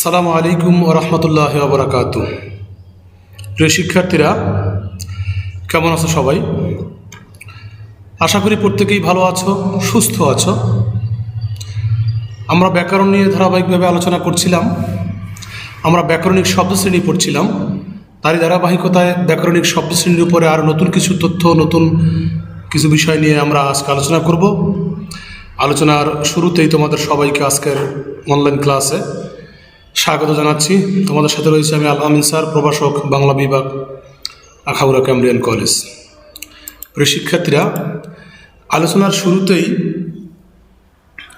আসসালামু আলাইকুম ও রহমতুল্লাহ বরাকাত প্রিয় শিক্ষার্থীরা, কেমন আছো সবাই? আশা করি প্রত্যেকেই ভালো আছো, সুস্থ আছো। আমরা ব্যাকরণ নিয়ে ধারাবাহিকভাবে আলোচনা করছিলাম। আমরা ব্যাকরণিক শব্দশ্রেণী পড়ছিলাম। তারই ধারাবাহিকতায় ব্যাকরণিক শব্দশ্রেণীর উপরে আরও নতুন কিছু তথ্য, নতুন কিছু বিষয় নিয়ে আমরা আজকে আলোচনা করব। আলোচনার শুরুতেই তোমাদের সবাইকে আজকের অনলাইন ক্লাসে স্বাগত জানাচ্ছি। তোমাদের সাথে রয়েছে আমি আল আমিন স্যার প্রভাষক, বাংলা বিভাগ, আখাউড়া ক্যামব্রিয়ান কলেজ। প্রিয় শিক্ষার্থীরা, আলোচনার শুরুতেই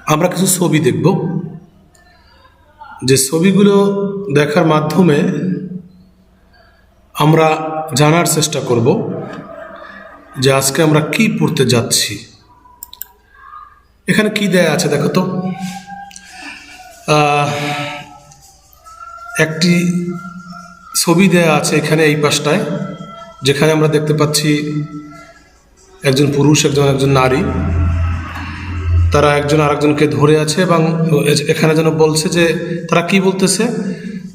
আমরা কিছু ছবি দেখব। যে ছবিগুলো দেখার মাধ্যমে আমরা জানার চেষ্টা করব যে আজকে আমরা কি পড়তে যাচ্ছি। এখানে কি দেয়া আছে দেখো তো? একটি ছবি দেয়া আছে এখানে এই পাশটায়, যেখানে আমরা দেখতে পাচ্ছি একজন পুরুষ, একজন একজন নারী। তারা একজন আরেকজনকে ধরে আছে এবং এখানে যেন বলছে যে, তারা কি বলতেছে?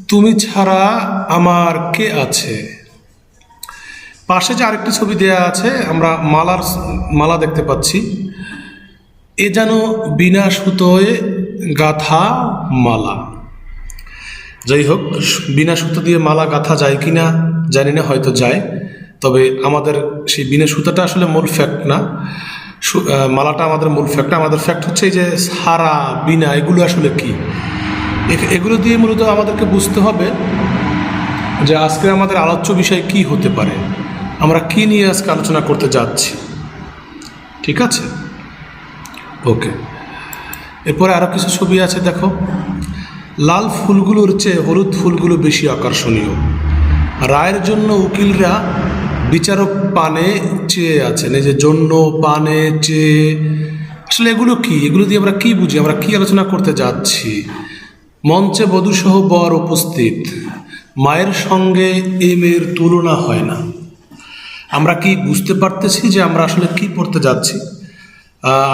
তুমি ছাড়া আমার কে আছে? পাশে যে আরেকটি ছবি দেয়া আছে, আমরা মালার মালা দেখতে পাচ্ছি। এ যেন বিনা সুতোয় গাথা মালা। যাই হোক, বিনা সুতো দিয়ে মালা গাঁথা যায় কি না জানি না, হয়তো যায়। তবে আমাদের সেই বিনা সুতোটা আসলে মূল ফ্যাক্ট না। মালাটা আমাদের মূল ফ্যাক্ট আমাদের ফ্যাক্ট হচ্ছে এই যে সারা, বিনা, এগুলো আসলে কি? এগুলো দিয়ে মূলত আমাদেরকে বুঝতে হবে যে আজকে আমাদের আলোচ্য বিষয় কি হতে পারে। আমরা কি নিয়ে আজকে আলোচনা করতে যাচ্ছি? ঠিক আছে? ওকে। এরপরে আরও কিছু ছবি আছে, দেখো। লাল ফুলগুলোর চেয়ে হলুদ ফুলগুলো বেশি আকর্ষণীয়। রায়ের জন্য উকিলরা বিচারক পানে চেয়ে আছেন। এই যে জন্য পানে চেয়ে, আসলে এগুলো কি? এগুলো দিয়ে আমরা কি বুঝি? আমরা কি আলোচনা করতে যাচ্ছি? মঞ্চে বধূসহ বর উপস্থিত। মায়ের সঙ্গে এই মেয়ের তুলনা হয় না। আমরা কি বুঝতে পারতেছি যে আমরা আসলে কি পড়তে যাচ্ছি?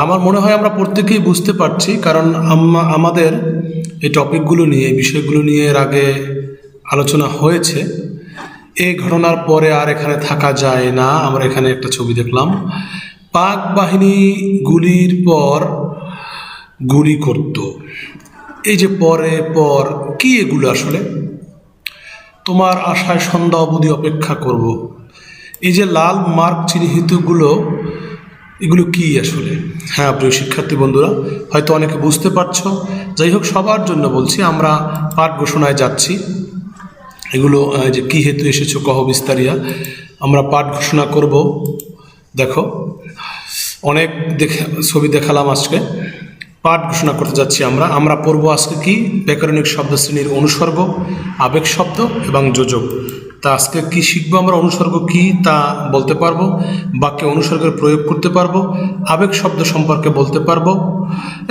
আমার মনে হয় আমরা প্রত্যেকেই বুঝতে পারছি, কারণ আমাদের এই টপিকগুলো নিয়ে, এই বিষয়গুলো নিয়ে এর আগে আলোচনা হয়েছে। এই ঘটনার পরে আর এখানে থাকা যায় না। আমরা এখানে একটা ছবি দেখলাম। পাক বাহিনী গুলির পর গুলি করত। এই যে পরে পর, কি এগুলো আসলে? তোমার আশায় সন্ধ্যা অবধি অপেক্ষা করব। এই যে লাল মার্ক চিহ্নিতগুলো এগুলো কি আসলে? হ্যাঁ প্রিয় শিক্ষার্থী বন্ধুরা, হয়তো অনেকে বুঝতে পারছ। যাই হোক, সবার জন্য বলছি, আমরা পাঠ ঘোষণায় যাচ্ছি। এগুলো যে কি হেতু এসেছ, কহ বিস্তারিয়া। আমরা পাঠ ঘোষণা করব। দেখো, অনেক দেখে, ছবি দেখালাম আজকে। পাঠ ঘোষণা করতে যাচ্ছি আমরা। আমরা পড়ব আজকে কি? ব্যাকরণিক শব্দ শ্রেণির অনুসর্গ, আবেগ শব্দ এবং যোজক। তা আজকে কি শিখব আমরা? অনুসর্গ কি তা বলতে পারব? বাক্যে অনুসর্গের প্রয়োগ করতে পারব? আবেগ শব্দ সম্পর্কে বলতে পারব?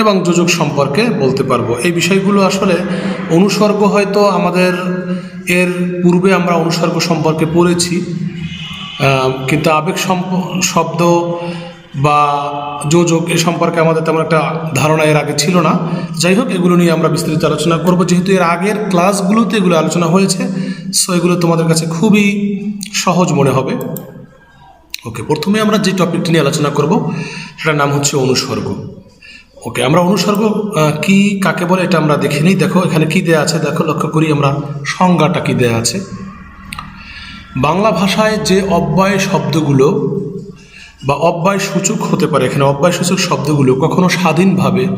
এবং যোজক সম্পর্কে বলতে পারব। এই বিষয়গুলো আসলে অনুসর্গ হয়তো আমাদের এর পূর্বে আমরা অনুসর্গ সম্পর্কে পড়েছি। কিন্তু আবেগ শব্দ বা যোজক এ সম্পর্কে আমাদের তেমন একটা ধারণা এর আগে ছিল না। যাই হোক, এগুলো নিয়ে আমরা বিস্তারিত আলোচনা করব। যেহেতু এর আগের ক্লাসগুলোতে এগুলো আলোচনা হয়েছে সো এগুলো তোমাদের কাছে খুবই সহজ মনে হবে। ওকে, প্রথমে আমরা যে টপিকটি নিয়ে আলোচনা করব, সেটার নাম হচ্ছে অনুসর্গ। ওকে, আমরা অনুসর্গ কি কাকে বলে এটা আমরা দেখে নিই। দেখো, এখানে কি দেয়া আছে? দেখো, লক্ষ্য করি আমরা সংজ্ঞাটা কি দেয়া আছে। বাংলা ভাষায় যে অব্যয় শব্দগুলো বা অব্যয় সূচক হতে পারে। এখানে অব্যয় সূচক শব্দগুলো কখনো স্বাধীনভাবে,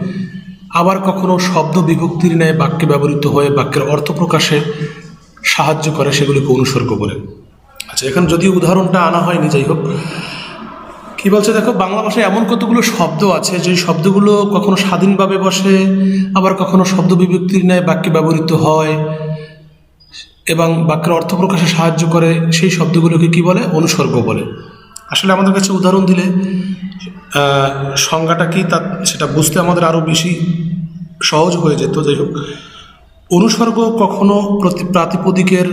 আবার কখনো শব্দ বিভক্তির ন্যায় বাক্যে ব্যবহৃত হয়ে বাক্যের অর্থ প্রকাশে সাহায্য করে সেগুলিকে অনুসর্গ বলে। আচ্ছা এখানে যদিও উদাহরণটা আনা হয়নি, যাই হোক। কী বলছে দেখো, বাংলা ভাষায় এমন কতগুলো শব্দ আছে যে শব্দগুলো কখনো স্বাধীনভাবে বসে, আবার কখনো শব্দ বিভক্তির ন্যায় বাক্যে ব্যবহৃত হয় এবং বাক্যের অর্থ প্রকাশে সাহায্য করে, সেই শব্দগুলোকে কি বলে? অনুসর্গ বলে। আসলে আমাদের কাছে উদাহরণ দিলে সংজ্ঞাটা কি তা সেটা বুঝতে আমাদের আরও বেশি সহজ হয়ে যেত। যাই হোক, অনুসর্গ কখনো প্রতি প্রাতিপদিকের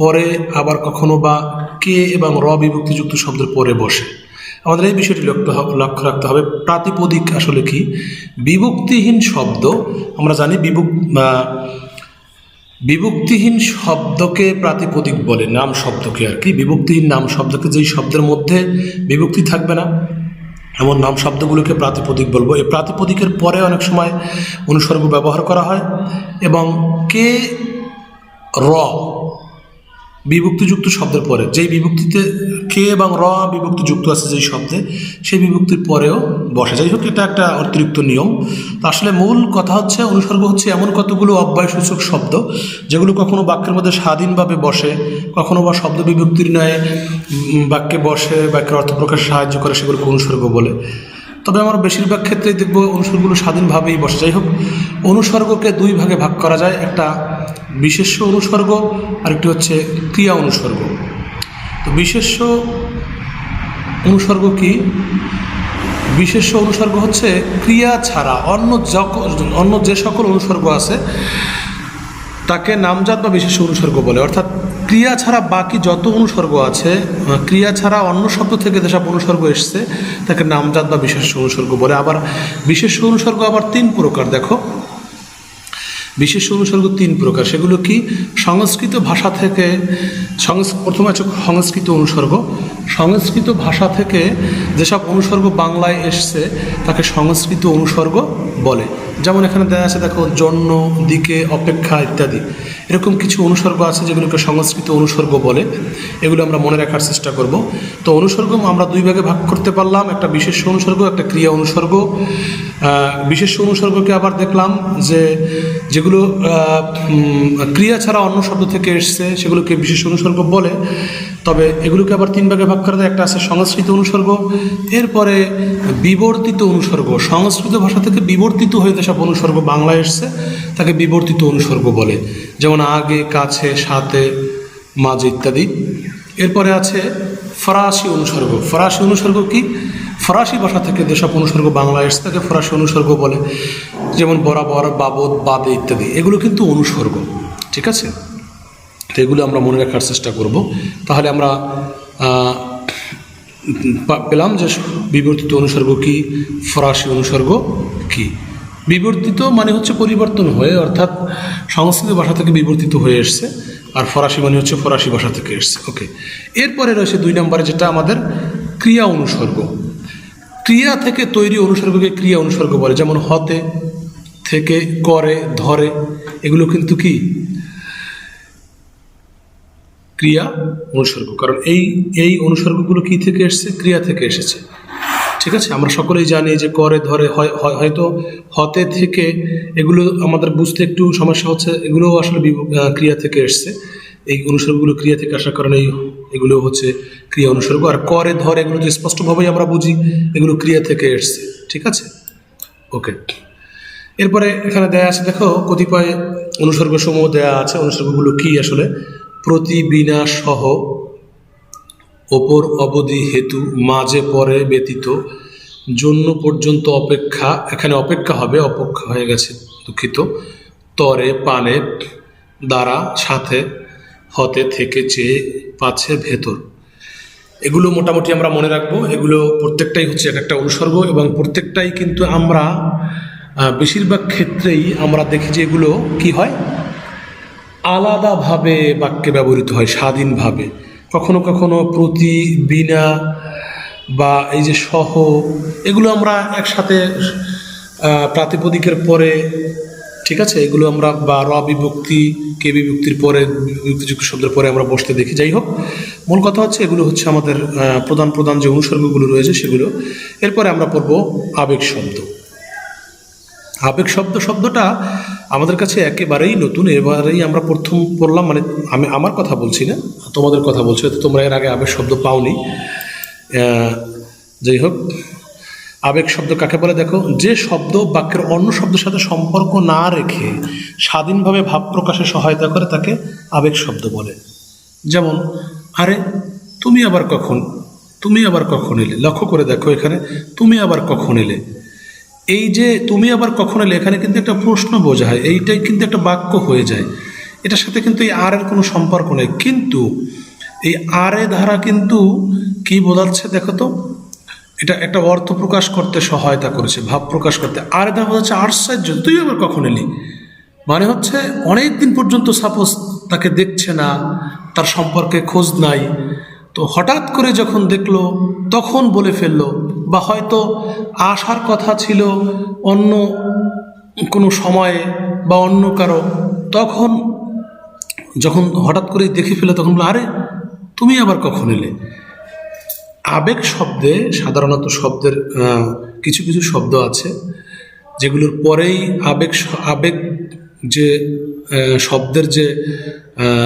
পরে আবার কখনো বা কে এবং র বিভক্তিযুক্ত শব্দের পরে বসে। আমাদের এই বিষয়টি লক্ষ্য রাখতে হবে। প্রাতিপদিক আসলে কি? বিভক্তিহীন শব্দ, আমরা জানি বিভক বা বিভক্তিহীন শব্দকে প্রাতিপদিক বলে, নাম শব্দকে আর কি। বিভক্তিহীন নাম শব্দকে যেই শব্দের মধ্যে বিভক্তি থাকবে না, এমন নাম শব্দগুলোকে প্রাতিপদিক বলব। এই প্রাতিপদিকের পরে অনেক সময় অনুসর্গ ব্যবহার করা হয় এবং কে, র বিভক্তিযুক্ত শব্দের পরে। যেই বিভক্তিতে কে এবং র বিভক্তি যুক্ত আছে যেই শব্দে, সেই বিভক্তির পরেও বসে। যাই হোক, এটা একটা অতিরিক্ত নিয়ম। তো আসলে মূল কথা হচ্ছে, অনুসর্গ হচ্ছে এমন কতগুলো অব্যয়সূচক শব্দ, যেগুলো কখনো বাক্যের মধ্যে স্বাধীনভাবে বসে, কখনো বা শব্দ বিভক্তির ন্যায় বাক্যে বসে, বাক্যের অর্থ প্রকাশে সাহায্য করে সেগুলোকে অনুসর্গ বলে। তবে আমার বেশিরভাগ ক্ষেত্রেই দেখব অনুসর্গগুলো স্বাধীনভাবেই বসে। যাই হোক, অনুসর্গকে দুই ভাগে ভাগ করা যায়। একটা বিশেষ্য অনুসর্গ, আরেকটি হচ্ছে ক্রিয়া অনুসর্গ। তো বিশেষ্য অনুসর্গ কি? বিশেষ্য অনুসর্গ হচ্ছে ক্রিয়া ছাড়া অন্য অন্য যে সকল অনুসর্গ আছে, তাকে নামজাত বা বিশেষ অনুসর্গ বলে। অর্থাৎ ক্রিয়া ছাড়া বাকি যত অনুসর্গ আছে ক্রিয়া ছাড়া অন্য শব্দ থেকে যেসব অনুসর্গ এসছে, তাকে নামজাত বা বিশেষ অনুসর্গ বলে। আবার বিশেষ অনুসর্গ আবার তিন প্রকার, দেখো। বিশেষ অনুসর্গ তিন প্রকার। সেগুলো কি? সংস্কৃত ভাষা থেকে প্রথমে আছে সংস্কৃত অনুসর্গ। সংস্কৃত ভাষা থেকে যেসব অনুসর্গ বাংলায় এসছে, তাকে সংস্কৃত অনুসর্গ বলে। যেমন এখানে দেয়া আছে, দেখো, জন্য, দিকে, অপেক্ষা ইত্যাদি। এরকম কিছু অনুসর্গ আছে যেগুলোকে সংস্কৃত অনুসর্গ বলে। এগুলো আমরা মনে রাখার চেষ্টা করব। তো অনুসর্গ আমরা দুই ভাগে ভাগ করতে পারলাম। একটা বিশেষ অনুসর্গ, একটা ক্রিয়া অনুসর্গ। বিশেষ অনুসর্গকে আবার দেখলাম যে যেগুলো ক্রিয়া ছাড়া অন্য শব্দ থেকে এসছে, সেগুলোকে বিশেষ অনুসর্গ বলে। তবে এগুলোকে আবার তিন ভাগে ভাগ করা যায়। একটা আছে সংস্কৃত অনুসর্গ, এরপরে বিবর্তিত অনুসর্গ। সংস্কৃত ভাষা থেকে বিবর্তিত হয়ে যেসব অনুসর্গ বাংলায় এসছে, তাকে বিবর্তিত অনুসর্গ বলে। যেমন আগে, কাছে, সাথে, মাঝে ইত্যাদি। এরপরে আছে ফরাসি অনুসর্গ। ফরাসি অনুসর্গ কি? ফরাসি ভাষা থেকে যেসব অনুসর্গ বাংলায় এসছে, তাকে ফরাসি অনুসর্গ বলে। যেমন বরাবর, বাবদ, বাদে ইত্যাদি। এগুলো কিন্তু অনুসর্গ, ঠিক আছে? তো এগুলো আমরা মনে রাখার চেষ্টা করব। তাহলে আমরা পেলাম যে বিবর্তিত অনুসর্গ কি, ফরাসি অনুসর্গ কি। বিবর্তিত মানে হচ্ছে পরিবর্তন হয়ে, অর্থাৎ সংস্কৃত ভাষা থেকে বিবর্তিত হয়ে এসছে, আর ফরাসি মানে হচ্ছে ফরাসি ভাষা থেকে এসছে। ওকে এরপরে রয়েছে দুই নম্বরে যেটা আমাদের ক্রিয়া অনুসর্গ। ক্রিয়া থেকে তৈরি অনুসর্গকে ক্রিয়া অনুসর্গ বলে, যেমন হতে, থেকে, করে, ধরে, এগুলো কিন্তু কি? ক্রিয়া অনুসর্গ। কারণ এই এই অনুসর্গগুলো কি থেকে এসেছে? ক্রিয়া থেকে এসেছে। ঠিক আছে? আমরা সকলেই জানি যে করে, ধরে, হয়- হয়- হয়তো হতে থেকে এগুলো আমাদের বুঝতে একটু সমস্যা হচ্ছে এগুলো আসলে ক্রিয়া থেকে এসছে। এই অনুসর্গগুলো ক্রিয়া থেকে আসার কারণে এগুলো হচ্ছে ক্রিয়া অনুসর্গ। আর করে, ধরে এগুলো যে স্পষ্টভাবেই আমরা বুঝি, এগুলো ক্রিয়া থেকে এসছে। ঠিক আছে? ওকে। এরপরে এখানে দেয়া আছে, দেখো, কতিপয় অনুসর্গসমূহ দেয়া আছে। অনুসর্গগুলো কি আসলে? প্রতি বিনা সহ ওপর অবধি হেতু মাঝে পরে ব্যতীত, জন্য পর্যন্ত অপেক্ষা, এখানে অপেক্ষা হবে, অপেক্ষা হয়ে গেছে দুঃখিত। তরে পানে দ্বারা সাথে হতে থেকে চেয়ে পাছে ভেতর। এগুলো মোটামুটি আমরা মনে রাখব, এগুলো প্রত্যেকটাই হচ্ছে এক একটা অনুসর্গ এবং প্রত্যেকটাই কিন্তু আমরা বেশিরভাগ ক্ষেত্রেই আমরা দেখি যে এগুলো কি হয়? আলাদাভাবে বাক্যে ব্যবহৃত হয়, স্বাধীনভাবে। কখনো কখনো প্রতি বিনা বা এই যে সহ, এগুলো আমরা একসাথে প্রাতিপদিকের পরে, ঠিক আছে? এগুলো আমরা বা র বিভক্তি, কে বিভক্তির পরে, বিভক্তিযুক্ত শব্দের পরে আমরা বসতে দেখি। যাই হোক, মূল কথা হচ্ছে এগুলো হচ্ছে আমাদের প্রধান প্রধান যে অনুসর্গগুলো রয়েছে সেগুলো। এরপরে আমরা পড়ব আবেগ শব্দ। আবেগ শব্দ শব্দটা আমাদের কাছে একেবারেই নতুন, এবারেই আমরা প্রথম পড়লাম মানে আমি আমার কথা বলছি না, তোমাদের কথা বলছি, হয়তো তোমরা এর আগে আবেগ শব্দ পাওনি। যাই হোক, আবেগ শব্দ কাকে বলে? দেখো, যে শব্দ বাক্যের অন্য শব্দের সাথে সম্পর্ক না রেখে স্বাধীনভাবে ভাব প্রকাশে সহায়তা করে তাকে আবেগ শব্দ বলে। যেমন, আরে, তুমি আবার কখন? তুমি আবার কখন এলে? লক্ষ্য করে দেখো এখানে, তুমি আবার কখন এলে? এই যে তুমি আবার কখনো এলে এখানে কিন্তু একটা প্রশ্ন বোঝায়, এইটাই কিন্তু একটা বাক্য হয়ে যায়। এটার সাথে কিন্তু এই আর এর কোনো সম্পর্ক নেই। কিন্তু এই আর এ ধারা কিন্তু কি বোঝাচ্ছে দেখো তো? এটা একটা অর্থ প্রকাশ করতে সহায়তা করেছে, ভাব প্রকাশ করতে। আর এ ধারা বোঝাচ্ছে আশ্চর্য তুই আবার কখন এলি মানে হচ্ছে অনেক দিন পর্যন্ত সাপোজ তাকে দেখছে না, তার সম্পর্কে খোঁজ নাই, তো হঠাৎ করে যখন দেখল, তখন বলে ফেলল বা হয়তো আসার কথা ছিল অন্য কোনো সময়ে বা অন্য কারও, তখন যখন হঠাৎ করে দেখে ফেলে, তখন বলে, আরে, তুমি আবার কখন এলে? আবেগ শব্দে, সাধারণত শব্দের কিছু কিছু শব্দ আছে, যেগুলোর পরেই আবেগ আবেগ যে শব্দের যে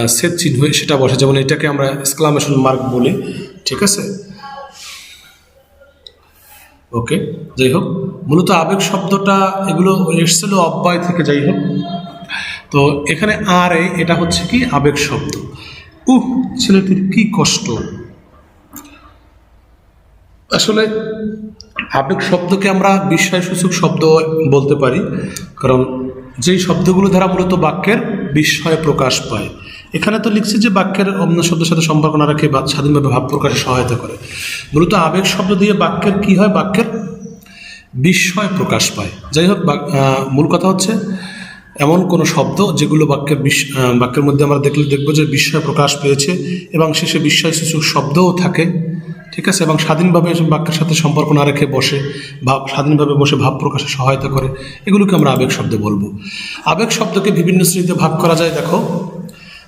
সেট চিহ্ন, সেটা বসে। যেমন এটাকে আমরা এক্সক্লামেশন মার্ক বলি, ঠিক আছে? ওকে যাই হোক, মূলত আবেগ শব্দটা এগুলো এসছিল অব্যয় থেকে, যাই হোক। তো এখানে আর এটা হচ্ছে কি? আবেগ শব্দ। উহ, ছেলেটির কি কষ্ট। আসলে আবেগ শব্দকে আমরা বিস্ময়সূচক শব্দ বলতে পারি, কারণ যেই শব্দগুলো দ্বারা মূলত বাক্যের বিস্ময় প্রকাশ পায় এখানে তো লিখছে যে বাক্যের অন্য শব্দের সাথে সম্পর্ক না রাখে বা স্বাধীনভাবে ভাব প্রকাশে সহায়তা করে। মূলত আবেগ শব্দ দিয়ে বাক্যের কি হয়? বাক্যের বিস্ময় প্রকাশ পায়। যাই হোক মূল কথা হচ্ছে এমন কোনো শব্দ যেগুলো বাক্যের বাক্যের মধ্যে আমরা দেখলে দেখব যে বিস্ময় প্রকাশ পেয়েছে এবং শেষে বিস্ময়সূচক শব্দও থাকে, ঠিক আছে? এবং স্বাধীনভাবে বাক্যের সাথে সম্পর্ক না রেখে বসে ভাব স্বাধীনভাবে বসে ভাব প্রকাশে সহায়তা করে, এগুলোকে আমরা আবেগ শব্দ বলব। আবেগ শব্দকে বিভিন্ন শ্রেণীতে ভাগ করা যায়। দেখো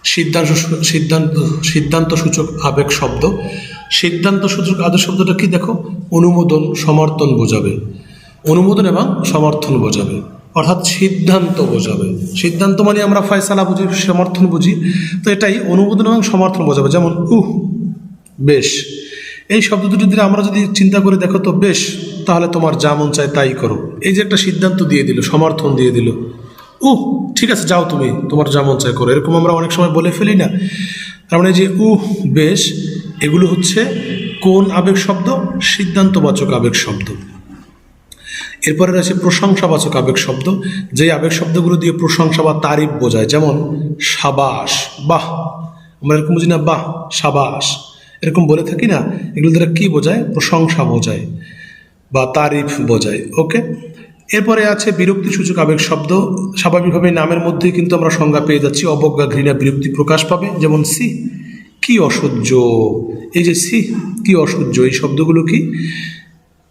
সিদ্ধান্ত সিদ্ধান্ত সিদ্ধান্ত সূচক আবেগ শব্দ। সিদ্ধান্ত সূচক আবেগ শব্দটা কি দেখো? অনুমোদন, সমর্থন বোঝাবে। অনুমোদন এবং সমর্থন বোঝাবে। অর্থাৎ সিদ্ধান্ত বোঝাবে। সিদ্ধান্ত মানে আমরা ফয়সালা বুঝি, সমর্থন বুঝি। তো এটাই অনুমোদন এবং সমর্থন বোঝাবে। যেমন, উহ, বেশ। এই শব্দ দুটি দিয়ে আমরা যদি চিন্তা করে দেখো তো বেশ, তাহলে তোমার যা মন চায় তাই করো। এই যে একটা সিদ্ধান্ত দিয়ে দিল, সমর্থন দিয়ে দিল। উহ, ঠিক আছে, যাও তুমি, তোমার যা মন চায় করো। এরকম আমরা অনেক সময় বলে ফেলি না। তার মানে যে উহ, বেশ, এগুলো হচ্ছে কোন আবেগ শব্দ? সিদ্ধান্তবাচক আবেগ শব্দ। এরপরে রয়েছে প্রশংসাবাচক আবেগ শব্দ। যে আবেগ শব্দগুলো দিয়ে প্রশংসা বা তারিফ বোঝায়, যেমন সাবাস, বাহ, আমরা এরকম বুঝি না, বাহ, সাবাস। এরকম বলে থাকি না, এগুলো দ্বারা কী বোঝায়? প্রশংসা বোঝায় বা তারিফ বোঝায়, ওকে? এরপরে আছে বিরক্তি সূচক আবেগ শব্দ। স্বাভাবিকভাবে নামের মধ্যেই কিন্তু আমরা সংজ্ঞা পেয়ে যাচ্ছি, অবজ্ঞা ঘৃণা বিরক্তি প্রকাশ পাবে। যেমন সি, কি অসহ্য। এই যে সি, কি অসহ্য, এই শব্দগুলো কি?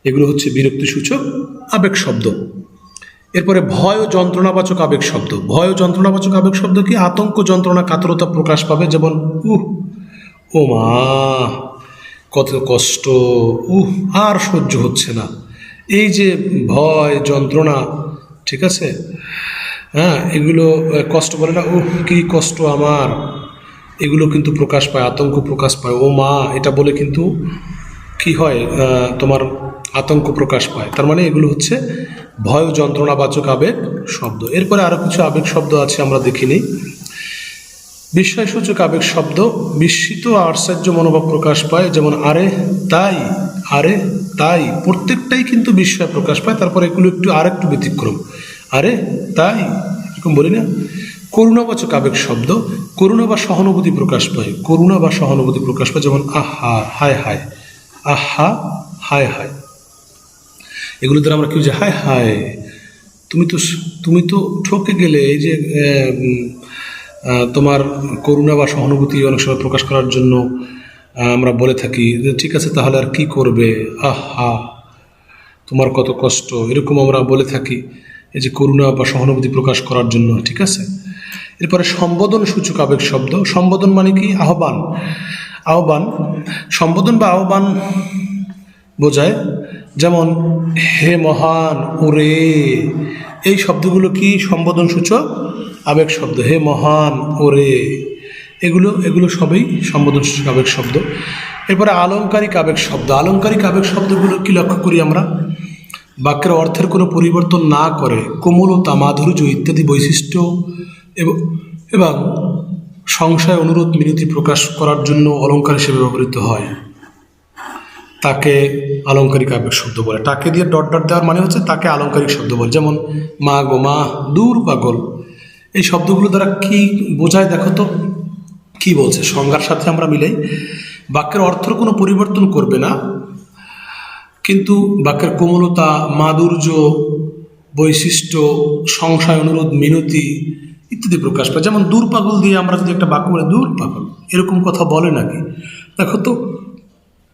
এগুলো হচ্ছে বিরক্তি সূচক আবেগ শব্দ। এরপরে ভয় ও যন্ত্রণাবাচক আবেগ শব্দ। ভয় ও যন্ত্রণাবাচক আবেগ শব্দ কি? আতঙ্ক, যন্ত্রণা, কাতরতা প্রকাশ পাবে। যেমন, উহ, ও মা, কত কষ্ট, উহ, আর সহ্য হচ্ছে না। এই যে ভয়, যন্ত্রণা, ঠিক আছে? হ্যাঁ এগুলো কষ্ট বলে না ও কি কষ্ট আমার? এগুলো কিন্তু প্রকাশ পায়, আতঙ্ক প্রকাশ পায়। ও মা, এটা বলে কিন্তু কি হয়? তোমার আতঙ্ক প্রকাশ পায়। তার মানে এগুলো হচ্ছে ভয় যন্ত্রণাবাচক আবেগ শব্দ। এরপরে আরও কিছু আবেগ শব্দ আছে, আমরা দেখিনি। বিস্ময়সূচক আবেগ শব্দ, বিস্মিত আশ্চর্য মনোভাব প্রকাশ পায়, যেমন, আরে, তাই, আরে তাই প্রত্যেকটাই কিন্তু বিস্ময় প্রকাশ পায়, তারপর এগুলো একটু আর একটু ব্যতিক্রম। আরে, তাই? এরকম বলি না? করুণাবাচক আবেগ শব্দ, করুণা বা সহানুভূতি প্রকাশ পায়। করুণা বা সহানুভূতি প্রকাশ পায়, যেমন আহা, হায় হায়। আহা, হায় হায়। এগুলো দ্বারা আমরা কি যে হায় হায়, তুমি তো তুমি তো ঠকে গেলে এই যে তোমার করুণা বা সহানুভূতি অনেক সময় প্রকাশ করার জন্য আমরা বলে থাকি যে, ঠিক আছে, তাহলে আর কি করবে? আহা, তোমার কত কষ্ট। এরকম আমরা বলে থাকি এই যে করুণা বা সহানুভূতি প্রকাশ করার জন্য, ঠিক আছে? এরপরে সম্বোধন সূচক আবেগ শব্দ। সম্বোধন মানে কি? আহ্বান। আহ্বান, সম্বোধন বা আহ্বান বোঝায় যেমন, হে মহান ওরে এই শব্দগুলো কি? সম্বোধন সূচক আবেগ শব্দ। হে মহান ওরে এগুলো এগুলো সবই সম্বোধন সূচক আবেগ শব্দ। এরপরে আলংকারিক আবেগ শব্দ। আলংকারিক আবেগ শব্দগুলো কি লক্ষ্য করি আমরা? বাক্যের অর্থের কোনো পরিবর্তন না করে কোমলতা মাধুর্য ইত্যাদি বৈশিষ্ট্য এবং সংশয় অনুরোধ মিনতি প্রকাশ করার জন্য অলঙ্কার হিসেবে ব্যবহৃত হয়। তাকে আলংকারিক আবেগ শব্দ বলে। তাকে দিয়ে ডট ডট দেওয়ার মানে হচ্ছে তাকে আলংকারিক শব্দ বলে। যেমন, মা গো, মা, দূর পাগল। এই শব্দগুলো দ্বারা কি বোঝায় দেখো তো? কি বলছে? সংজ্ঞার সাথে আমরা মিলাই। বাক্যের অর্থের কোনো পরিবর্তন করবে না। কিন্তু বাক্যের কোমলতা, মাধুর্য, বৈশিষ্ট্য, সংশয়, অনুরোধ, মিনতি ইত্যাদি প্রকাশ পায়। যেমন দূর পাগল দিয়ে আমরা যদি একটা বাক্য বলি, দূর পাগল, এরকম কথা বলে নাকি? দেখো তো,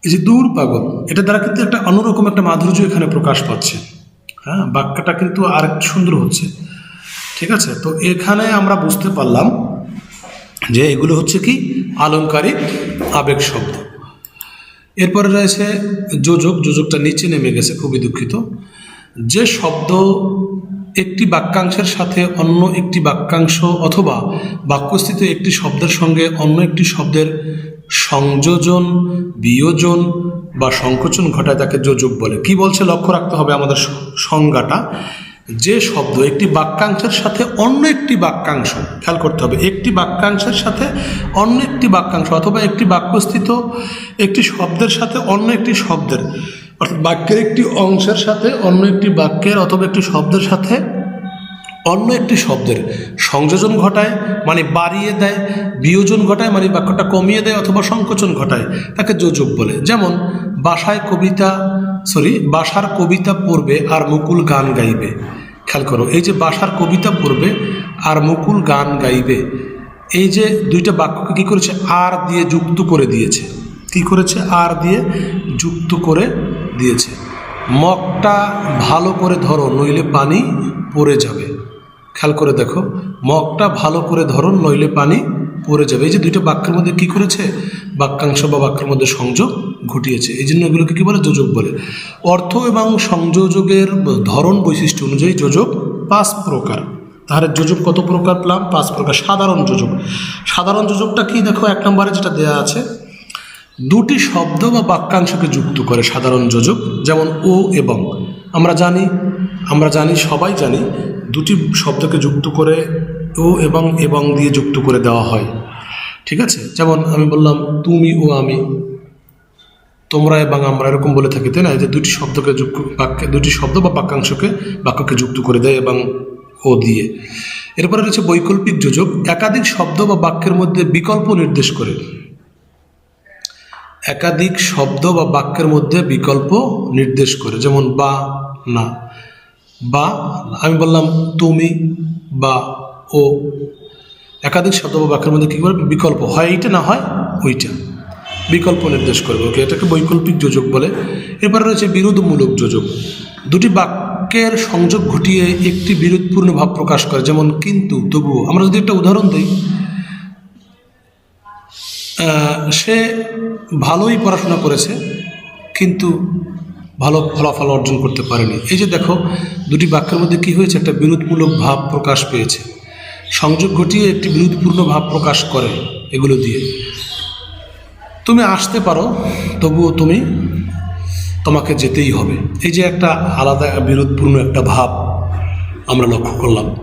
এই যে দূর পাগল, এটা দ্বারা কিন্তু একটা অন্যরকম একটা মাধুর্য এখানে প্রকাশ পাচ্ছে। হ্যাঁ বাক্যটা কিন্তু আর সুন্দর হচ্ছে। ঠিক আছে? তো এখানে আমরা বুঝতে পারলাম যে এগুলো হচ্ছে কি? আলংকারিক আবেগ শব্দ। এরপরে রয়েছে যোজক, যোজকটা নিচে নেমে গেছে, খুবই দুঃখিত। যে শব্দ একটি বাক্যাংশের সাথে অন্য একটি বাক্যাংশ অথবা বাক্যস্থিত একটি শব্দের সঙ্গে অন্য একটি শব্দের সংযোজন, বিয়োজন বা সংকোচন ঘটায় তাকে যোজক বলে। কি বলছে? লক্ষ্য রাখতে হবে আমাদের সংজ্ঞাটা। যে শব্দ একটি বাক্যাংশের সাথে অন্য একটি বাক্যাংশ, খেয়াল করতে হবে, একটি বাক্যাংশের সাথে অন্য একটি বাক্যাংশ অথবা একটি বাক্যস্থিত একটি শব্দের সাথে অন্য একটি শব্দের, অর্থাৎ বাক্যের একটি অংশের সাথে অন্য একটি বাক্যের অথবা একটি শব্দের সাথে অন্য একটি শব্দের সংযোজন ঘটায় মানে বাড়িয়ে দেয়, বিয়োজন ঘটায় মানে বাক্যটা কমিয়ে দেয় অথবা সংকোচন ঘটায়, তাকে যোজক বলে। যেমন, বাসায় কবিতা সরি, বাসার কবিতা পড়বে আর মুকুল গান গাইবে। খেয়াল করো, এই যে বাসার কবিতা পড়বে আর মুকুল গান গাইবে, এই যে দুইটা বাক্যকে কী করেছে? আর দিয়ে যুক্ত করে দিয়েছে। কি করেছে? আর দিয়ে যুক্ত করে দিয়েছে। মগটা ভালো করে ধরো, নইলে পানি পড়ে যাবে। খেয়াল করে দেখো, মগটা ভালো করে ধরো, নইলে পানি পড়ে যাবে। এই যে দুইটা বাক্যের মধ্যে কি করেছে? বাক্যাংশ বা বাক্যের মধ্যে সংযোগ ঘটিয়েছে। এই জন্য এগুলোকে কী বলে? যোজক বলে। অর্থ এবং সংযোজকের ধরন বৈশিষ্ট্য অনুযায়ী যোজক পাঁচ প্রকার। তাহলে যোজক কত প্রকার পেলাম? পাঁচ প্রকার। সাধারণ যোজক। সাধারণ যোজকটা কি? দেখো, এক নম্বরে যেটা দেয়া আছে, দুটি শব্দ বা বাক্যাংশকে যুক্ত করে সাধারণ যোজক, যেমন ও এবং। আমরা জানি আমরা জানি, সবাই জানি, দুটি শব্দকে যুক্ত করে ও এবং এবং দিয়ে যুক্ত করে দেওয়া হয়। ঠিক আছে? যেমন আমি বললাম, তুমি ও আমি। তোমরা এবং আমরা এরকম বলে থাকি, তাই না? যে দুটি শব্দকে যুক্ত, বাক্যে, দুটি শব্দ বা বাক্যাংশকে বাক্যকে যুক্ত করে দেয় এবং ও দিয়ে। এরপরে রয়েছে বৈকল্পিক যোজক। একাধিক শব্দ বা বাক্যের মধ্যে বিকল্প নির্দেশ করে। একাধিক শব্দ বা বাক্যের মধ্যে বিকল্প নির্দেশ করে। যেমন বা, না। বা, আমি বললাম তুমি বা ও একাধিক শব্দ বাক্যের মধ্যে কী করবে বিকল্প। হয় এইটা না হয় ওইটা। বিকল্প নির্দেশ করবে। ওকে, এটাকে বৈকল্পিক যোজক বলে। এরপরে রয়েছে বিরোধমূলক যোজক। দুটি বাক্যের সংযোগ ঘটিয়ে একটি বিরোধপূর্ণ ভাব প্রকাশ করে। যেমন, কিন্তু তবুও আমরা যদি একটা উদাহরণ দিই সে ভালোই পড়াশোনা করেছে, কিন্তু ভালো ফলাফল অর্জন করতে পারেনি। এই যে দেখো, দুটি বাক্যের মধ্যে কি হয়েছে? একটা বিরোধমূলক ভাব প্রকাশ পেয়েছে। সংযোগ ঘটিয়ে একটি বিরোধপূর্ণ ভাব প্রকাশ করে এগুলো দিয়ে। তুমি আসতে পারো, তবুও তুমি তোমাকে যেতেই হবে। এই যে একটা আলাদা বিরোধপূর্ণ একটা ভাব আমরা লক্ষ্য করলাম।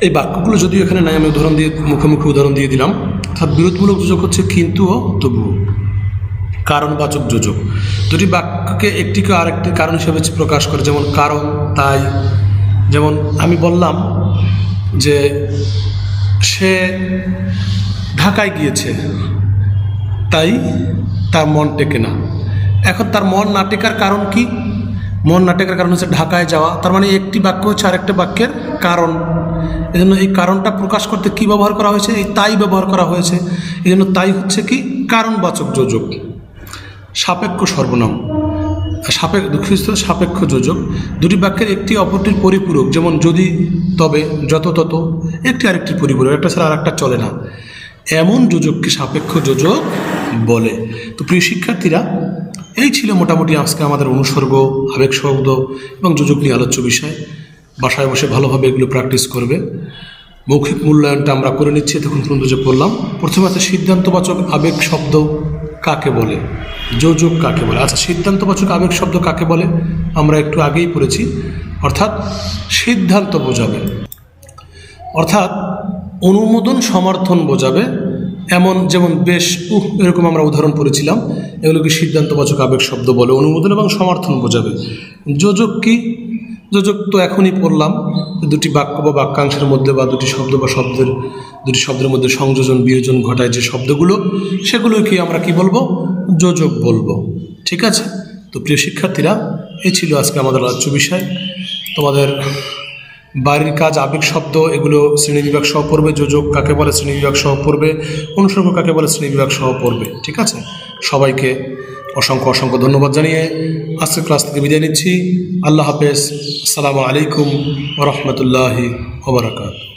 এই বাক্যগুলো যদিও এখানে নাই, আমি উদাহরণ দিয়ে, মুখে মুখে উদাহরণ দিয়ে দিলাম। অর্থাৎ বিরোধমূলক যোজক হচ্ছে কিন্তু ও তবুও। কারণবাচক যোজক। দুটি বাক্যকে একটিকে আরেকটি কারণ হিসেবে প্রকাশ করে, যেমন কারণ, তাই। যেমন আমি বললাম যে সে ঢাকায় গিয়েছে। তাই তার মন টেকে না। এখন তার মন না টেকার কারণ কি? মন না টেকার কারণ হচ্ছে ঢাকায় যাওয়া। তার মানে একটি বাক্য হচ্ছে আরেকটা বাক্যের কারণ। এজন্য এই কারণটা প্রকাশ করতে কি ব্যবহার করা হয়েছে? এই তাই ব্যবহার করা হয়েছে। এই তাই হচ্ছে কি? কারণবাচক যোজক। সাপেক্ষ সর্বনাম। সাপেক্ষ দুঃখিত, সাপেক্ষ যোজক। দুটি বাক্যের একটি অপরটির পরিপূরক, যেমন যদি, তবে, যত, তত, একটি আরেকটির পরিপূরক, একটা ছাড়া আরেকটা চলে না। এমন যোজককে সাপেক্ষ যোজক বলে। তো প্রিয় শিক্ষার্থীরা, এই ছিল মোটামুটি আজকে আমাদের অনুসর্গ, আবেগ শব্দ এবং যোজক নিয়ে আলোচ্য বিষয়। বাসায় বসে ভালোভাবে এগুলো প্র্যাকটিস করবে। মৌখিক মূল্যায়নটা আমরা করে নিচ্ছি। তখন পর্যন্ত যে পড়লাম। প্রথমে আছে সিদ্ধান্তবাচক আবেগ শব্দ। কাকে বলে? যোজক কাকে বলে? আচ্ছা সিদ্ধান্তবাচক আবেগ শব্দ কাকে বলে? আমরা একটু আগেই পড়েছি। অর্থাৎ সিদ্ধান্ত বোঝাবে। অর্থাৎ অনুমোদন সমর্থন বোঝাবে। এমন যেমন বেশ, উহ, এরকম আমরা উদাহরণ পড়েছিলাম। এগুলোকে সিদ্ধান্তবাচক আবেগ শব্দ বলে। অনুমোদন এবং সমর্থন বোঝাবে। যোজক কি? যোজক তো এখনই পড়লাম, দুটি বাক্য বা বাক্যাংশের মধ্যে বা দুটি শব্দ বা শব্দের, দুটি শব্দের মধ্যে সংযোজন, বিয়োজন ঘটায় যে শব্দগুলো সেগুলো কি আমরা কি বলব? যোজক বলব। ঠিক আছে? তো প্রিয় শিক্ষার্থীরা, এই ছিল আজকে আমাদের রাজ্য বিষয়। তোমাদের বাড়ির কাজ, আবেগ, শব্দ, এগুলো শ্রেণীবিভাগ সহ পড়বে। যোজক কাকে বলে? শ্রেণীবিভাগ সহ পড়বে। অনুসর্গ কাকে বলে? শ্রেণীবিভাগ সহ পড়বে। ঠিক আছে? সবাইকে অসংখ্য অসংখ্য ধন্যবাদ জানিয়ে আজকের ক্লাস থেকে বিদায় নিচ্ছি। আল্লাহ হাফেজ। আসসালামু আলাইকুম ওরহমতুল্লাহি ওবরাকাত